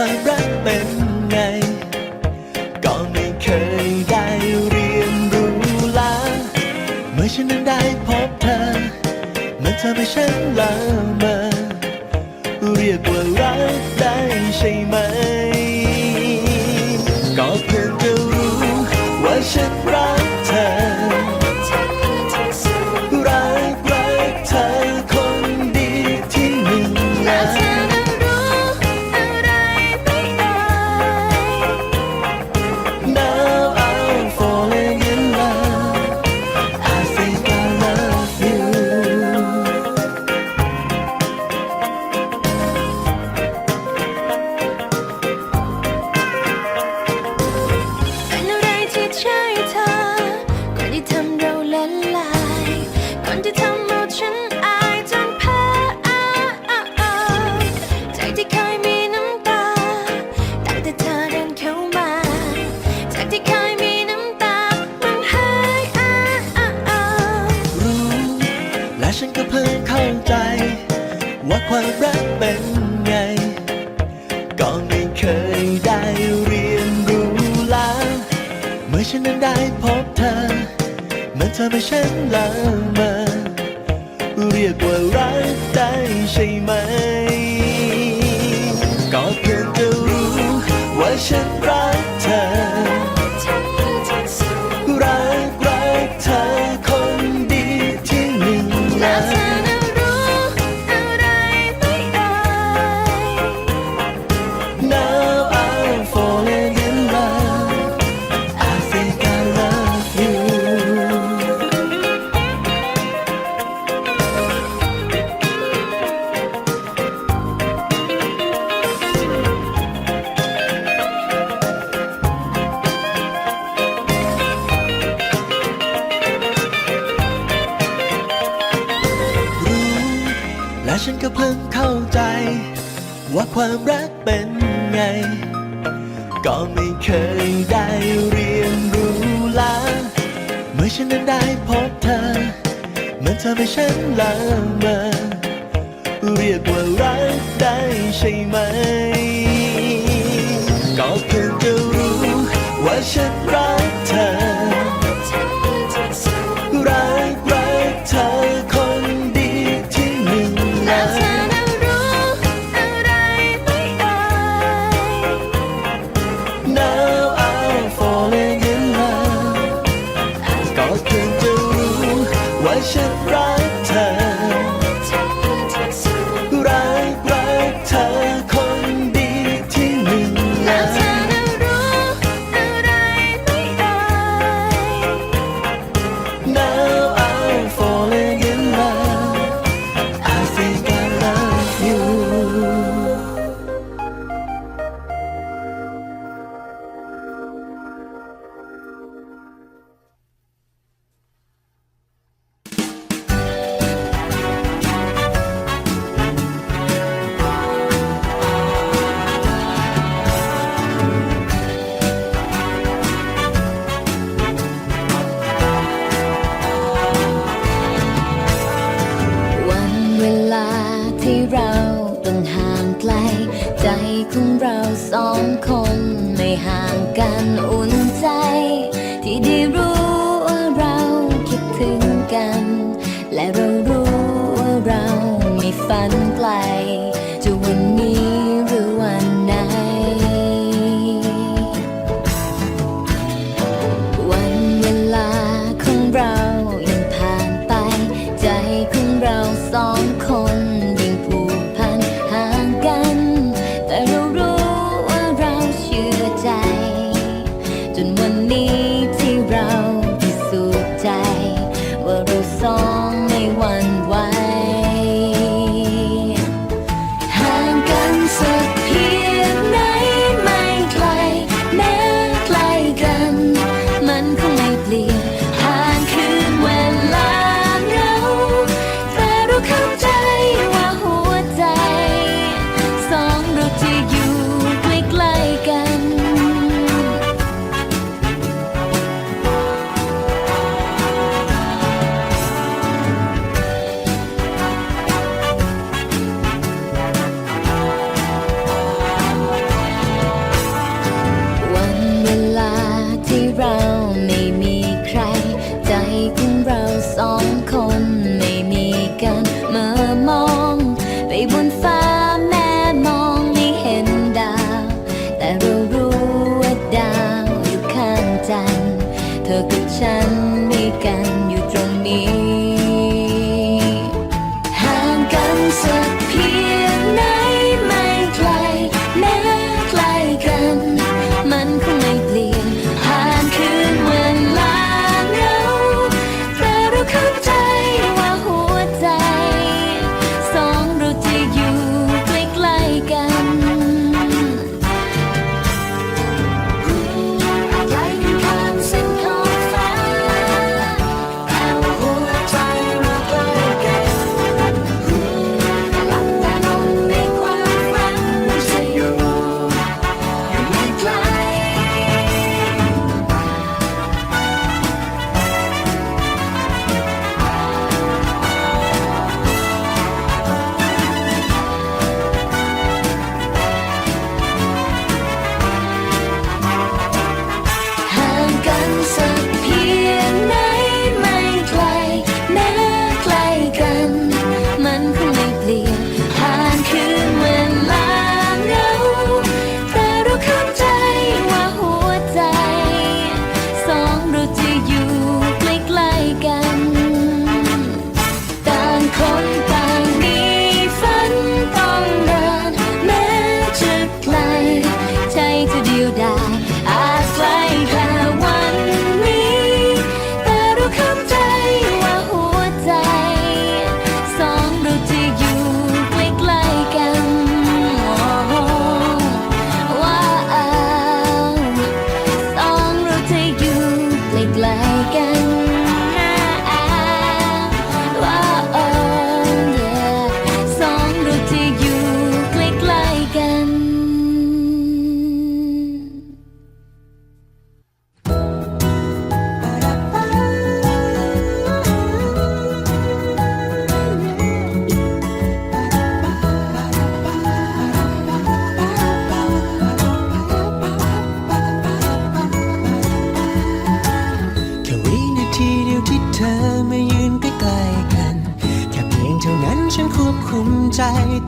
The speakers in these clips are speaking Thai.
ความรักเป็นไง ก็ไม่เคยได้เรียนรู้ละเมื่อฉันนั้นได้พบเธอ มันทำให้ฉันละเมอเรียกว่ารักได้ใช่ไหม คนที่ทำเราฉันอายจนแพ้ใจที่เยมีน้ำตางแต่เธอเดินเข้ามาจากที่ยมีน้ำตา มันหายรู้ และฉันก็เพิ่งเข้าใจ ว่าความรักเป็นไง ก็ไม่เคยได้เรียนรู้แล้ว เมื่อฉันได้พบเธอ มันเธอไม่ฉันละเมอ รียกว่ารักได้ใช่ไหม ก็เพียงจะรู้ว่าฉันรักเธอ ความรักเป็นไง ก็ไม่เคยได้เรียนรู้ละเมื่อฉันนั้นได้พบเธอ มันทำให้ฉันละเมอเรียกว่ารักได้ใช่ไหม ก็เพิ่งจะรู้ว่าฉันรักเธอ ของเราสองคนไม่ห่างกันอุ่น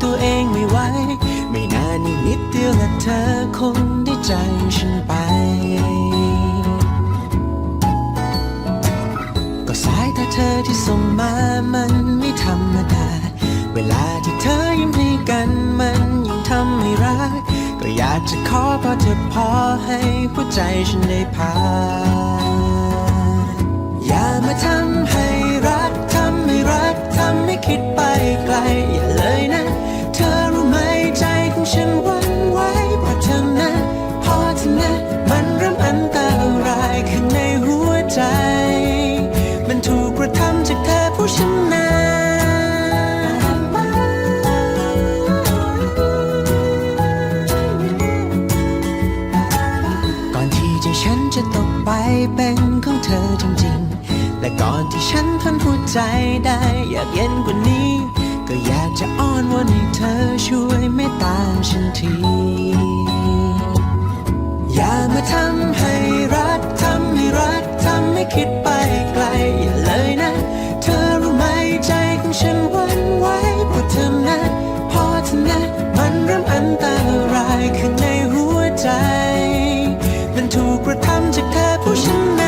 ตัวเองไม่ไหว ไม่นานอีกนิดเดียวและเธอคงได้ใจฉันไป ก็สายตาเธอที่ส่งมามันไม่ธรรมดา เวลาที่เธอยิ้มให้กันมันยิ่งทำให้รัก ก็อยากจะขอพอเธอพอให้หัวใจฉันได้พักอย่ามาทำให้ ทำให้คิดไปไกล อย่าเลยนะ เธอรู้ไหมใจของฉันหวัน จได้ อยากเย็นกว่านี้ ก็อยากจะอ้อนวอนให้เธอช่วยไม่ตามฉันที อย่ามาทำให้รักทำให้รักทำให้คิดไปไกล อย่าเลยนะ เธอรู้ไหมใจของฉันวันไหวพอเธอนะพอเธอนะมันเริ่มอันตรายขึ้นในหัวใจ มันถูกกระทำจากเธอผู้ฉัน